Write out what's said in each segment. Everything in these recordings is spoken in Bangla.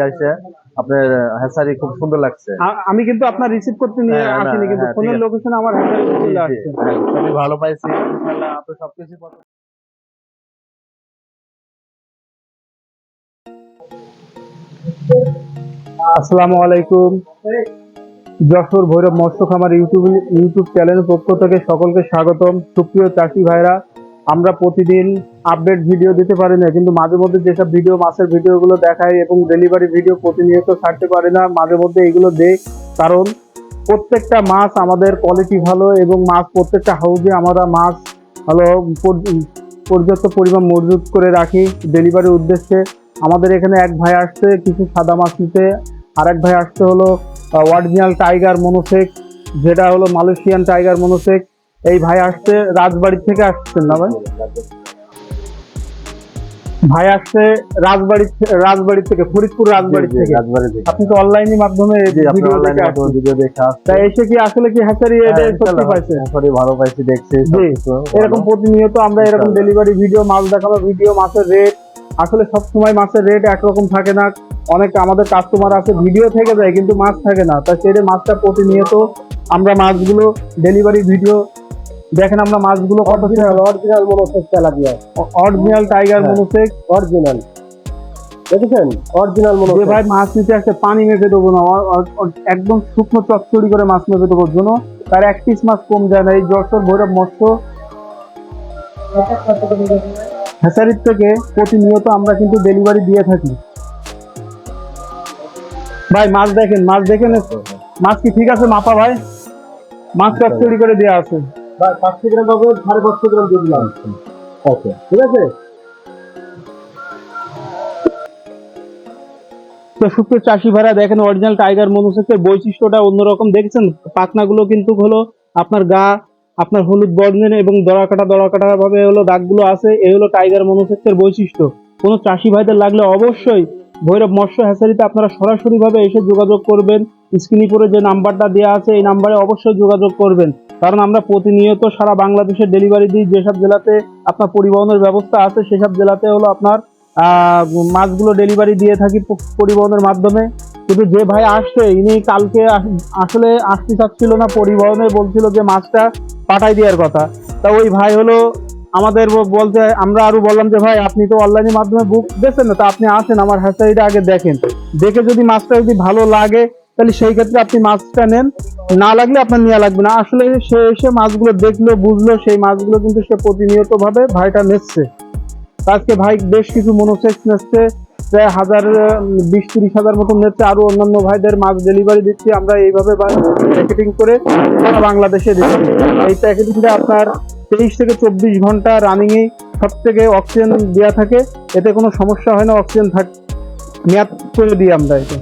আসে আপনার হ্যাসারি খুব সুন্দর লাগছে। আমি কিন্তু আপনার রিসিভ করতে নিয়ে হ্যাঁ, আসিনি কিন্তু হ্যাঁ, ফোনের লোকেশন আমার চলে জি, আসছে। হ্যাঁ, খুবই ভালো পাইছি ইনশাআল্লাহ আপনার সবকিছু আসসালামু আলাইকুম। যশোর ভৈরব মৎস্য খামার ইউটিউব ইউটিউব চ্যানেলের পক্ষ থেকে সকলকে স্বাগতম। সুপ্রিয় চাষি ভাইরা আমরা প্রতিদিন আপডেট ভিডিও দিতে পারি না, কিন্তু মাঝে মধ্যে যেসব ভিডিও মাছের ভিডিওগুলো দেখাই এবং ডেলিভারি ভিডিও প্রতিনিয়ত ছাড়তে পারি না, মাঝে মধ্যে এগুলো দেই। কারণ প্রত্যেকটা মাছ আমাদের কোয়ালিটি ভালো এবং মাছ প্রত্যেকটা হাউজে আমরা মাছ ভালো পর্যাপ্ত পরিমাণ মজুত করে রাখি ডেলিভারির উদ্দেশ্যে। আমাদের এখানে এক ভাই আসছে কিছু সাদা মাছ নিতে। আর এক ভাই আসতে হলো অরিজিনাল টাইগার মনোসেক যেটা হলো মালয়েশিয়ান টাইগার মনোসেক এই ভাই আসছে রাজবাড়ি থেকে আসছেন না ভাই? ভাই আসছে রাজবাড়ি রাজবাড়ি থেকে ফরিদপুর রাজবাড়ি থেকে। রাজবাড়ি থেকে। আপনি তো অনলাইনের মাধ্যমে জি আপনি ভিডিও অনলাইনে দেখে মাধ্যমে ভিডিও দেখে আসছে। তা এসে কি আসলে কি হ্যাচারি এটা হ্যাঁ, সত্যি পাইছে? হ্যাসারি ভালো পাইছি দেখছি এরকম প্রতিনিয়ত আমরা এরকম ডেলিভারি ভিডিও মাছ দেখানো ভিডিও মাছের রেট আসলে সব সময় মাছের রেট একরকম থাকে না। অনেক আমাদের কাস্টমার আছে ভিডিও থেকে যায় কিন্তু মাছ থাকে না। তা সেই মাছটা প্রতিনিয়ত আমরা মাছগুলো ডেলিভারি ভিডিও দেখেন আমরা মাছগুলো কত original monosex tilapia. Original tiger. Monosex. Original দেখেছেন? Original monosex. যে ভাই মাছ নিতে আসছে পানি মেপে দেবো না। একদম শুকনো চচ্চড়ি করে মাছ মেপে দেবো। জন্য তার এক পিস মাছ কম যায় না। এই যশোর ভৈরব মৎস্য হ্যাচারির থেকে প্রতিনিয়ত আমরা কিন্তু ডেলিভারি দিয়ে থাকি। ভাই মাছ দেখেন মাছ দেখেন। মাছ কি ঠিক আছে মাপা ভাই? মাছ চচ্চড়ি করে দেওয়া আছে। ভাই, পাঁচশো গ্রাম পাবো, সাড়ে পাঁচশো গ্রাম দিয়ে দিলাম। ওকে, ঠিক আছে? শুক্র চাষি ভাড়া দেখেন অরিজিনাল টাইগার মনুসেকের বৈশিষ্ট্যটা অন্যরকম দেখছেন। পাখনাগুলো কিন্তু হলো আপনার গা, আপনার হলুদ বর্ণের এবং দড়া কাটা দড়া কাটা ভাবে হলো দাগগুলো আছে। এই হলো টাইগার মনোসেক্টের বৈশিষ্ট্য। কোনো চাষি ভাইদের লাগলে অবশ্যই ভৈরব মৎস্য হ্যাচারিতে আপনারা সরাসরিভাবে এসে যোগাযোগ করবেন। স্ক্রিনে পরে যে নাম্বারটা দেওয়া আছে, এই নাম্বারে অবশ্যই যোগাযোগ করবেন। কারণ আমরা প্রতিনিয়ত সারা বাংলাদেশে ডেলিভারি দিই, যেসব জেলাতে আপনার পরিবহনের ব্যবস্থা আছে, সেসব জেলাতে হলো আপনার মাছগুলো ডেলিভারি দিয়ে থাকি পরিবহনের মাধ্যমে। কিন্তু যে ভাই আসছে, ইনি কালকে আসলে আসতে চাচ্ছিল না, পরিবহনে বলছিল যে মাছটা পাঠাই দেওয়ার কথা। তা ওই ভাই হলো আমাদের বলতে, আমরা আরও বললাম যে, ভাই, আপনি তো অনলাইনের মাধ্যমে বুক দিয়েছেন না, তা আপনি আসেন, আমার হ্যাচারিটা আগে দেখেন। দেখে যদি মাছটা যদি ভালো লাগে, তাহলে সেই ক্ষেত্রে আপনি মাছটা নেন। না লাগলে আপনার নেওয়া লাগবে না। আসলে সে এসে মাছগুলো দেখল, বুঝলো, সেই মাছগুলো কিন্তু সে প্রতিনিয়ত ভাবে ভাইটা নিচ্ছে। আজকে ভাই বেশ কিছু মনোসেক্স নিচ্ছে, প্রায় হাজার, বিশ তিরিশ হাজার মতন নিচ্ছে। আরও অন্যান্য ভাইদের মাছ ডেলিভারি দিচ্ছি। আমরা এইভাবে প্যাকেটিং করে বাংলাদেশে দিচ্ছি। এই প্যাকেটিংটা আপনার তেইশ থেকে চব্বিশ ঘণ্টা রানিং এ সব থেকে অক্সিজেন দেওয়া থাকে। এতে কোনো সমস্যা হয় না অক্সিজেন থাক মেয়াদ করে দিই আমরা এটা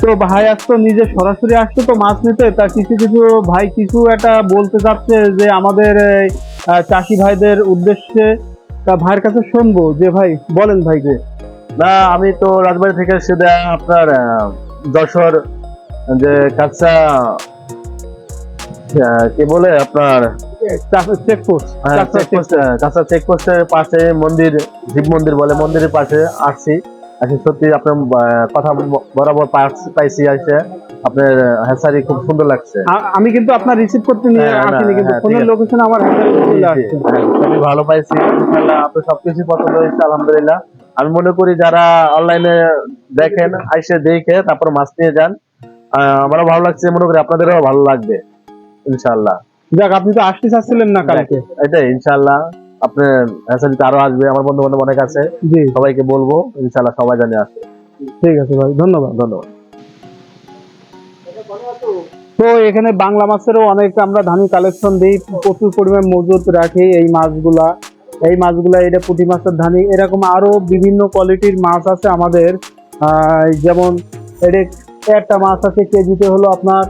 তো ভাই আসতো নিজে সরাসরি আসতো তো মাছ নিতে। তা কিছু কিছু ভাই কিছু একটা বলতে চাচ্ছে যে আমাদের চাষি ভাইদের উদ্দেশ্যে। তা ভাইয়ের কাছে শুনব যে ভাই, বলেন ভাইকে। না, আমি তো রাজবাড়ি থেকে সেটা আপনার যশোর, যে কাঁচা বলে আপনার? চেকপোস্ট হ্যাঁ, কাঁচা চেকপোস্টের পাশে মন্দির শিব মন্দির বলে মন্দিরের পাশে আসছি। আসি সত্যি আপনার কথা বরাবর পাইছি- আসে। আপনার হ্যাসারি খুব সুন্দর লাগছে। আমি কিন্তু আপনার রিসিভ করতে নিয়ে হ্যাঁ, আসিনি কিন্তু হ্যাঁ, ফোনের লোকেশন আমার হ্যাঁ, খুবই ভালো পাইছি আপনার সবকিছু পছন্দ হয়েছে আলহামদুলিল্লাহ। আমি মনে করি যারা অনলাইনে দেখেন আইসে দেখে তারপর মাছ নিয়ে যান আমারও ভালো লাগছে মনে করি আপনাদেরও ভালো লাগবে। ইনশাআল্লাহ। যাক আপনি তো আসতে চাচ্ছিলেন না কালকে। এটাই ইনশাআল্লাহ। আপনার হ্যাসারিতে আরও আসবে আমার বন্ধু বান্ধব অনেক আছে। সবাইকে বলব ইনশাআল্লাহ সবাই জানে আসে ঠিক আছে ভাই ধন্যবাদ। ধন্যবাদ। তো এখানে বাংলা মাছেরও অনেক আমরা ধানি কালেকশন দিই প্রচুর পরিমাণ মজুত রাখি এই মাছগুলা। এই মাছগুলা এটা পুঁটি মাছের ধানি এরকম আরও বিভিন্ন কোয়ালিটির মাছ আছে আমাদের। আহ, যেমন এটা একটা মাছ আছে কেজিতে হলো আপনার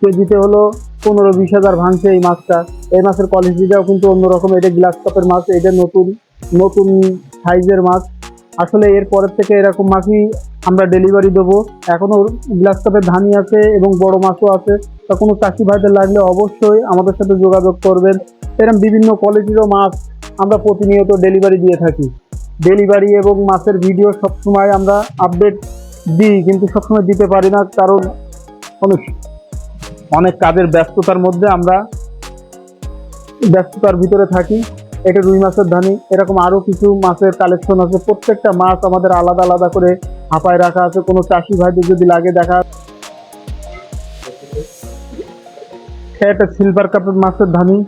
কেজিতে হলো পনেরো বিশ হাজার ভাঙছে এই মাছটা। এই মাছের কোয়ালিটিটাও কিন্তু অন্যরকম। এটা গ্লাস কাপের মাছ, এটা নতুন নতুন সাইজের মাছ। আসলে এর পরের থেকে এরকম মাছই আমরা ডেলিভারি দেবো। এখনও গ্লাস কাপের ধানি আছে এবং বড় মাছও আছে। তা কোনো চাষি ভাইদের লাগলে অবশ্যই আমাদের সাথে যোগাযোগ করবেন। এরকম বিভিন্ন কোয়ালিটিরও মাছ আমরা প্রতিনিয়ত ডেলিভারি দিয়ে থাকি। ডেলিভারি এবং মাছের ভিডিও সবসময় আমরা আপডেট দিই, কিন্তু সবসময় দিতে পারি না, কারণ অনেক অনেক কাজের ব্যস্ততার মধ্যে আমরা ব্যস্ততার ভিতরে থাকি। এটা রুই মাছের ধানি। এরকম আরও কিছু মাছের কালেকশন আছে। প্রত্যেকটা মাছ আমাদের আলাদা আলাদা করে হাঁপায় রাখা আছে। কোনো চাষি ভাইদের যদি লাগে দেখা। এটা সিলভার কাপের মাছের ধানি।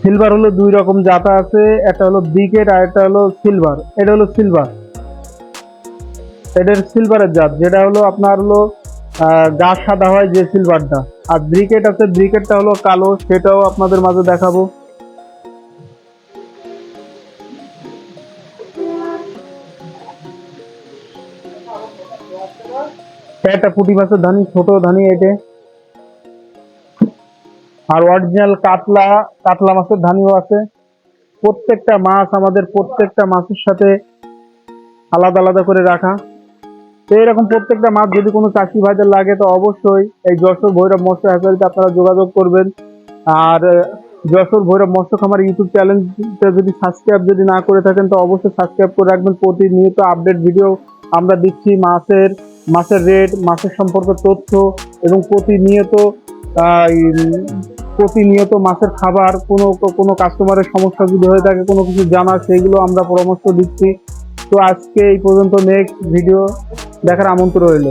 সিলভার হলো দুই রকম জাতা আছে। একটা হলো ব্রিকেট আর একটা হলো সিলভার এটা হলো সিলভার এটার সিলভারের জাত। যেটা হলো আপনার হলো গা সাদা হয় যে সিলভারটা আর ব্রিকেট আছে, ব্রিকেটটা হলো কালো, সেটাও আপনাদের মাঝে দেখাবো। এটা পুঁটি মাছের ধানি, ছোট ধানি এটে। আর অরিজিনাল কাতলা কাতলা মাছের ধানিও আছে। প্রত্যেকটা মাছ আমাদের প্রত্যেকটা মাছের সাথে আলাদা আলাদা করে রাখা। তো এরকম প্রত্যেকটা মাছ যদি কোনো চাষি ভাইদের লাগে, তো অবশ্যই এই যশোর ভৈরব মৎস্য হ্যাচারিতে আপনারা যোগাযোগ করবেন। আর যশোর ভৈরব মৎস্য খামার ইউটিউব চ্যানেলটা যদি সাবস্ক্রাইব যদি না করে থাকেন, তো অবশ্যই সাবস্ক্রাইব করে রাখবেন। প্রতিনিয়ত আপডেট ভিডিও আমরা দিচ্ছি মাছের মাছের রেট মাছের সম্পর্কে তথ্য এবং প্রতিনিয়ত প্রতিনিয়ত মাছের খাবার, কোনো কোনো কাস্টমারের সমস্যা যদি হয়ে থাকে, কোনো কিছু জানার সেগুলো আমরা পরামর্শ দিচ্ছি। তো আজকে এই পর্যন্ত নেক্সট ভিডিও দেখার আমন্ত্রণ রইল।